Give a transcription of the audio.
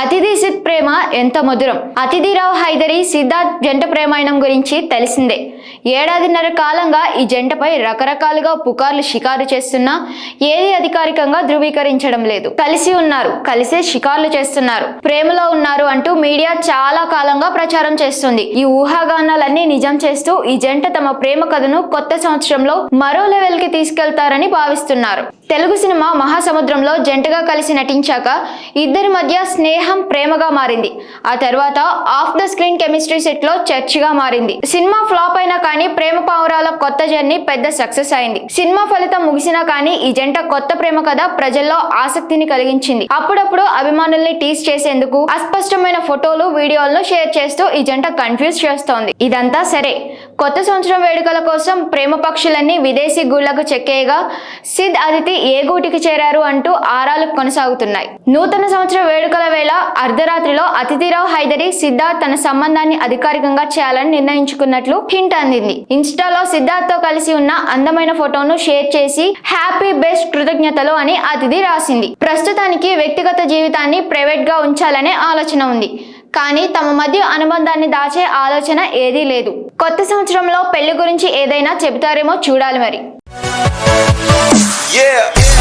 అతిథి సిద్ ప్రేమ ఎంత మధురం. అతిథిరావు హైదరి సిద్ధార్థ్ జంట ప్రేమాయణం గురించి తెలిసిందే. ఏడాదిన్నర కాలంగా ఈ జంటపై రకరకాలుగా పుకార్లు షికారు చేస్తున్నా ఏది అధికారికంగా ధృవీకరించడం లేదు. కలిసి ఉన్నారు కలిసే షికార్లు చేస్తున్నారు. ప్రేమలో ఉన్నారు అంటూ మీడియా చాలా కాలంగా ప్రచారం చేస్తుంది. ఈ ఊహాగానాలన్నీ నిజం చేస్తూ ఈ జంట తమ ప్రేమ కథను కొత్త సంవత్సరంలో మరో లెవెల్కి తీసుకెళ్తారని భావిస్తున్నారు. తెలుగు సినిమా మహాసముద్రంలో జంటగా కలిసి నటించాక ఇద్దరి మధ్య స్నేహం ప్రేమగా మారింది. ఆ తర్వాత ఆఫ్ ద స్క్రీన్ కెమిస్ట్రీ సెట్లో చర్చిగా మారింది. సినిమా ఫ్లాప్ అయినా కానీ ప్రేమ పావురాల కొత్త జర్నీ పెద్ద సక్సెస్ అయింది. సినిమా ఫలితం ముగిసినా కానీ ఈ జంట కొత్త ప్రేమ కథ ప్రజల్లో ఆసక్తిని కలిగించింది. అప్పుడప్పుడు అభిమానుల్ని టీస్ చేసేందుకు అస్పష్టమైన ఫోటోలు వీడియోలను షేర్ చేస్తూ ఈ జంట కన్ఫ్యూజ్ చేస్తోంది. ఇదంతా సరే. కొత్త సంవత్సరం వేడుకల కోసం ప్రేమ పక్షులన్నీ విదేశీ గుళ్ళకు చెక్కేయగా సిద్ అదితి ఏ గూటికి చేరారు అంటూ ఆరాలు కొనసాగుతున్నాయి. నూతన సంవత్సర వేడుకల వేళ అర్ధరాత్రిలో అతిథిరావు హైదరి సిద్ధార్థ్ తన సంబంధాన్ని అధికారికంగా చేయాలని నిర్ణయించుకున్నట్లు హింట్ అందింది. ఇన్స్టాలో సిద్ధార్థ్తో కలిసి ఉన్న అందమైన ఫోటోను షేర్ చేసి హ్యాపీ బెస్ట్ కృతజ్ఞతలు అని అతిథి రాసింది. ప్రస్తుతానికి వ్యక్తిగత జీవితాన్ని ప్రైవేట్గా ఉంచాలనే ఆలోచన ఉంది. కానీ తమ మధ్య అనుబంధాన్ని దాచే ఆలోచన ఏదీ లేదు కొత్త సంవత్సరంలో పెళ్ళి గురించి ఏదైనా చెబుతారేమో చూడాలి మరి Yeah.